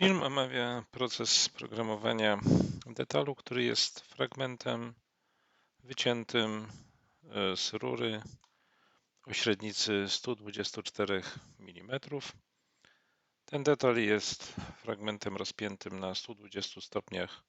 Film omawia proces programowania detalu, który jest fragmentem wyciętym e, z rury o średnicy 124 mm. Ten detal jest fragmentem rozpiętym na 120 stopniach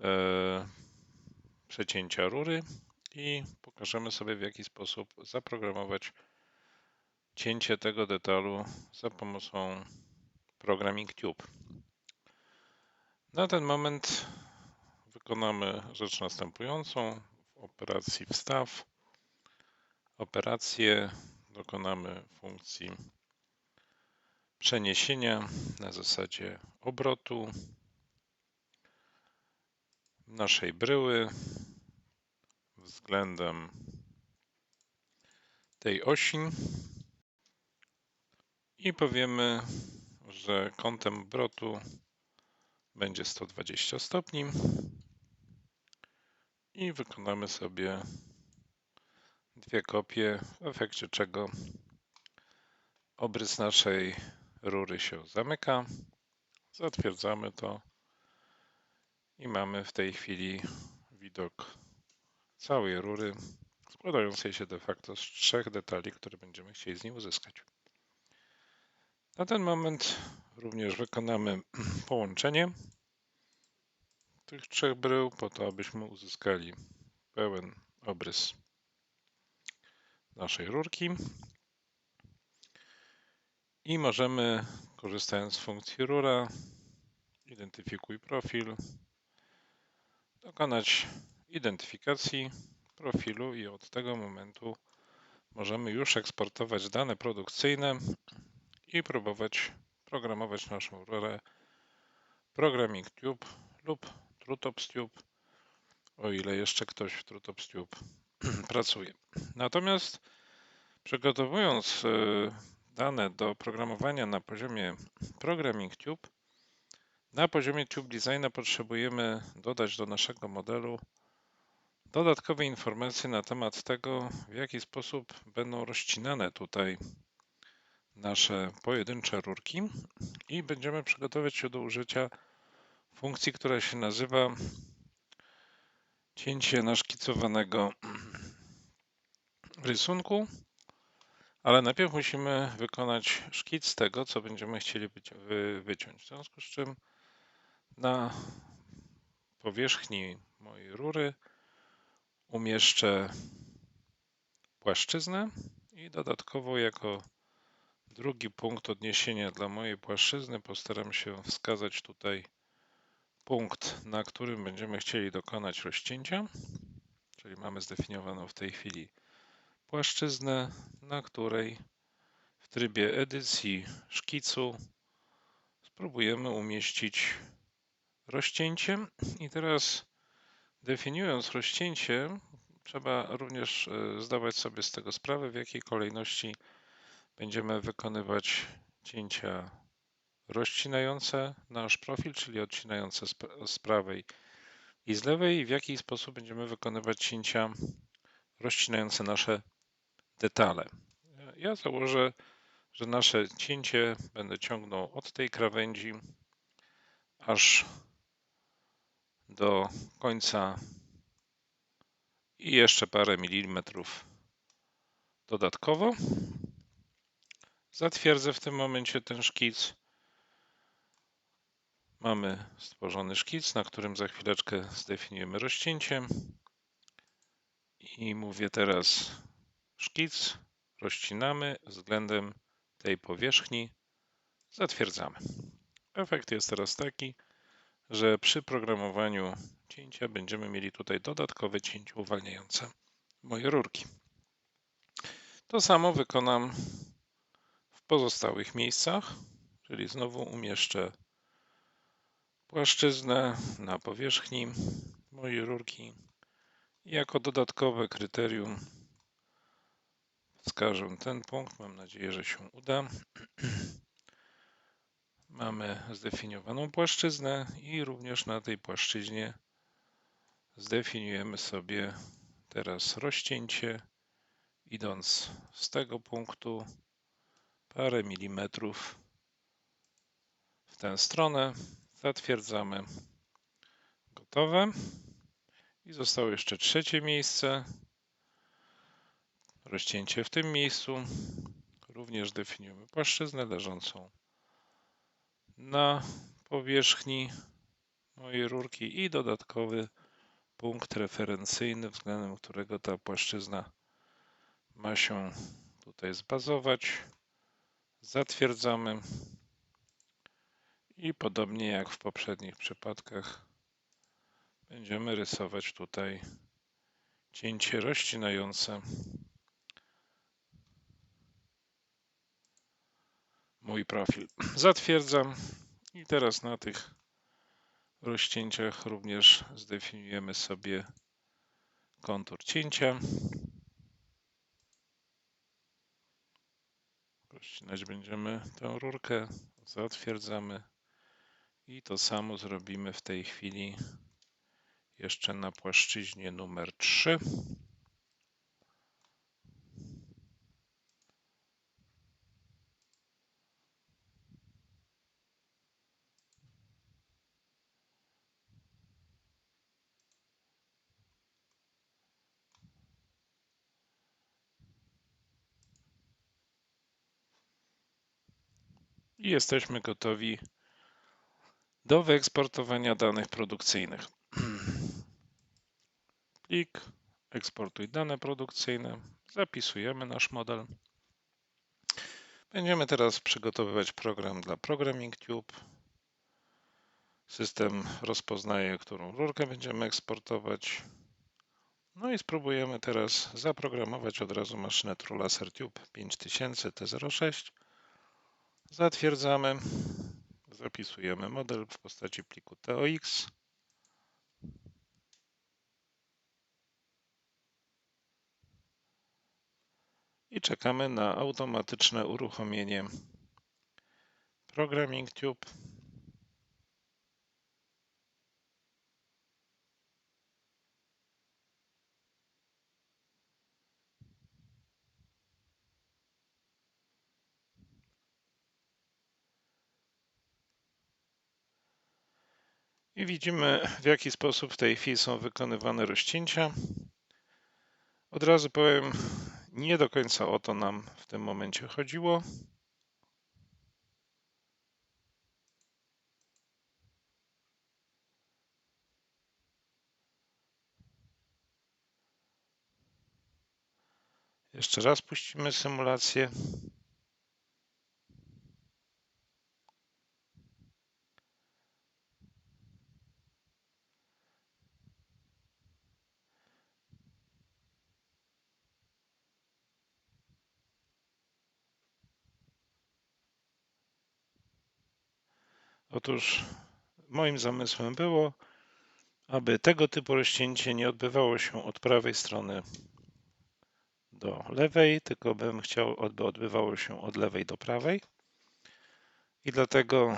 e, przecięcia rury i pokażemy sobie w jaki sposób zaprogramować cięcie tego detalu za pomocą Programming Tube. Na ten moment wykonamy rzecz następującą. W operacji wstaw, operację dokonamy funkcji przeniesienia na zasadzie obrotu naszej bryły względem tej osi i powiemy, że kątem obrotu będzie 120 stopni i wykonamy sobie dwie kopie, w efekcie czego obrys naszej rury się zamyka. Zatwierdzamy to i mamy w tej chwili widok całej rury składającej się de facto z trzech detali, które będziemy chcieli z niej uzyskać. Na ten moment również wykonamy połączenie tych trzech brył po to, abyśmy uzyskali pełen obrys naszej rurki. I możemy, korzystając z funkcji rura, identyfikuj profil, dokonać identyfikacji profilu i od tego momentu możemy już eksportować dane produkcyjne i próbować programować naszą rurę Programming Tube lub TrueTops Tube, o ile jeszcze ktoś w TrueTops Tube pracuje. Natomiast przygotowując e, dane do programowania na poziomie Programming Tube, na poziomie Tube Designa potrzebujemy dodać do naszego modelu dodatkowe informacje na temat tego, w jaki sposób będą rozcinane tutaj nasze pojedyncze rurki i będziemy przygotować się do użycia funkcji, która się nazywa cięcie naszkicowanego rysunku, ale najpierw musimy wykonać szkic tego, co będziemy chcieli wyciąć. W związku z czym na powierzchni mojej rury umieszczę płaszczyznę i dodatkowo jako Drugi punkt odniesienia dla mojej płaszczyzny. Postaram się wskazać tutaj punkt, na którym będziemy chcieli dokonać rozcięcia, czyli mamy zdefiniowaną w tej chwili płaszczyznę, na której w trybie edycji szkicu spróbujemy umieścić rozcięcie. I teraz definiując rozcięcie trzeba również e, zdawać sobie z tego sprawę w jakiej kolejności będziemy wykonywać cięcia rozcinające nasz profil, czyli odcinające z prawej i z lewej, w jaki sposób będziemy wykonywać cięcia rozcinające nasze detale. Ja założę, że nasze cięcie będę ciągnął od tej krawędzi aż do końca i jeszcze parę milimetrów dodatkowo. Zatwierdzę w tym momencie ten szkic. Mamy stworzony szkic, na którym za chwileczkę zdefiniujemy rozcięcie. I mówię teraz szkic, rozcinamy względem tej powierzchni, zatwierdzamy. Efekt jest teraz taki, że przy programowaniu cięcia będziemy mieli tutaj dodatkowe cięcie uwalniające moje rurki. To samo wykonam pozostałych miejscach, czyli znowu umieszczę płaszczyznę na powierzchni mojej rurki jako dodatkowe kryterium wskażę ten punkt. Mam nadzieję, że się uda. Mamy zdefiniowaną płaszczyznę i również na tej płaszczyźnie zdefiniujemy sobie teraz rozcięcie, idąc z tego punktu parę milimetrów w tę stronę, zatwierdzamy. Gotowe. I zostało jeszcze trzecie miejsce. Rozcięcie w tym miejscu. Również definiujemy płaszczyznę leżącą na powierzchni mojej rurki i dodatkowy punkt referencyjny, względem którego ta płaszczyzna ma się tutaj zbazować. Zatwierdzamy i podobnie jak w poprzednich przypadkach będziemy rysować tutaj cięcie rozcinające mój profil. Zatwierdzam i teraz na tych rozcięciach również zdefiniujemy sobie kontur cięcia. Rozcinać będziemy tę rurkę, zatwierdzamy i to samo zrobimy w tej chwili jeszcze na płaszczyźnie numer 3. i jesteśmy gotowi do wyeksportowania danych produkcyjnych. Plik, eksportuj dane produkcyjne, zapisujemy nasz model. Będziemy teraz przygotowywać program dla Programming Tube. System rozpoznaje, którą rurkę będziemy eksportować. No i spróbujemy teraz zaprogramować od razu maszynę TrueLaser Tube 5000 T06 Zatwierdzamy. Zapisujemy model w postaci pliku TOX. I czekamy na automatyczne uruchomienie Programming Tube. I widzimy, w jaki sposób w tej chwili są wykonywane rozcięcia. Od razu powiem, nie do końca o to nam w tym momencie chodziło. Jeszcze raz puścimy symulację. Otóż moim zamysłem było, aby tego typu rozcięcie nie odbywało się od prawej strony do lewej, tylko bym chciał, aby odbywało się od lewej do prawej. I dlatego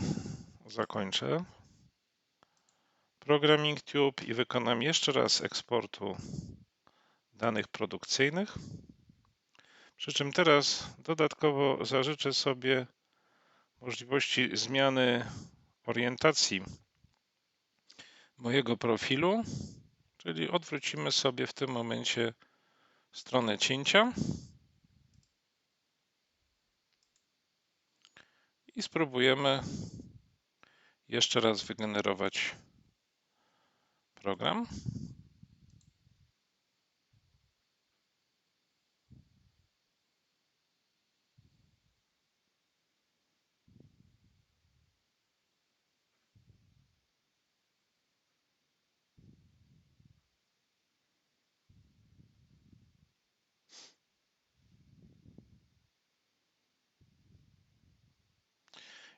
zakończę Programming Tube i wykonam jeszcze raz eksportu danych produkcyjnych. Przy czym teraz dodatkowo zażyczę sobie możliwości zmiany orientacji mojego profilu, czyli odwrócimy sobie w tym momencie stronę cięcia i spróbujemy jeszcze raz wygenerować program.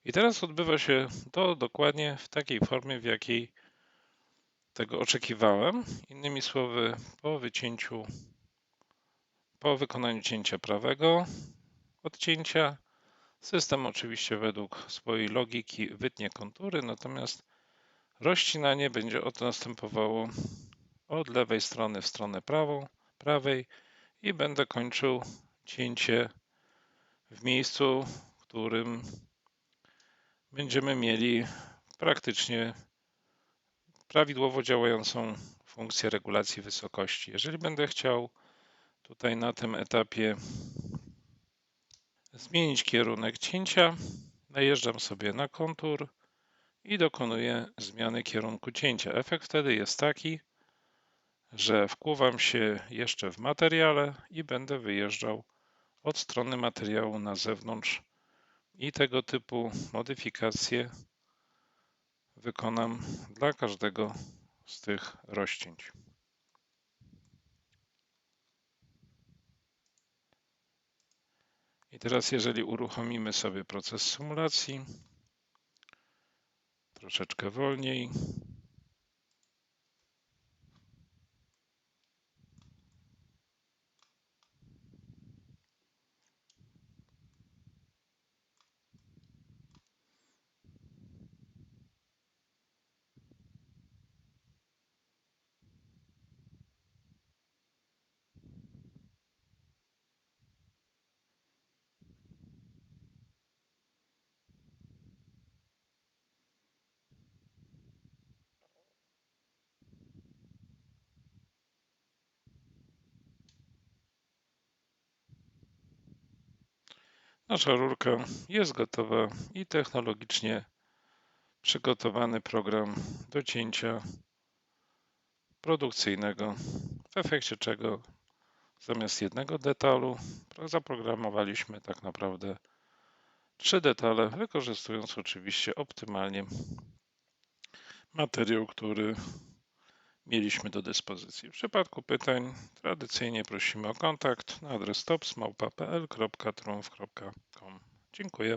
I teraz odbywa się to dokładnie w takiej formie, w jakiej tego oczekiwałem. Innymi słowy, po wycięciu, po wykonaniu cięcia prawego, odcięcia, system oczywiście według swojej logiki wytnie kontury, natomiast rozcinanie będzie oto następowało od lewej strony w stronę prawą, prawej i będę kończył cięcie w miejscu, w którym będziemy mieli praktycznie prawidłowo działającą funkcję regulacji wysokości. Jeżeli będę chciał tutaj na tym etapie zmienić kierunek cięcia, najeżdżam sobie na kontur i dokonuję zmiany kierunku cięcia. Efekt wtedy jest taki, że wkuwam się jeszcze w materiale i będę wyjeżdżał od strony materiału na zewnątrz i tego typu modyfikacje wykonam dla każdego z tych rozcięć. I teraz, jeżeli uruchomimy sobie proces symulacji, troszeczkę wolniej, Nasza rurka jest gotowa i technologicznie przygotowany program do cięcia produkcyjnego, w efekcie czego zamiast jednego detalu zaprogramowaliśmy tak naprawdę trzy detale, wykorzystując oczywiście optymalnie materiał, który mieliśmy do dyspozycji. W przypadku pytań tradycyjnie prosimy o kontakt na adres topsmałpa.pl.trumf.com. Dziękuję.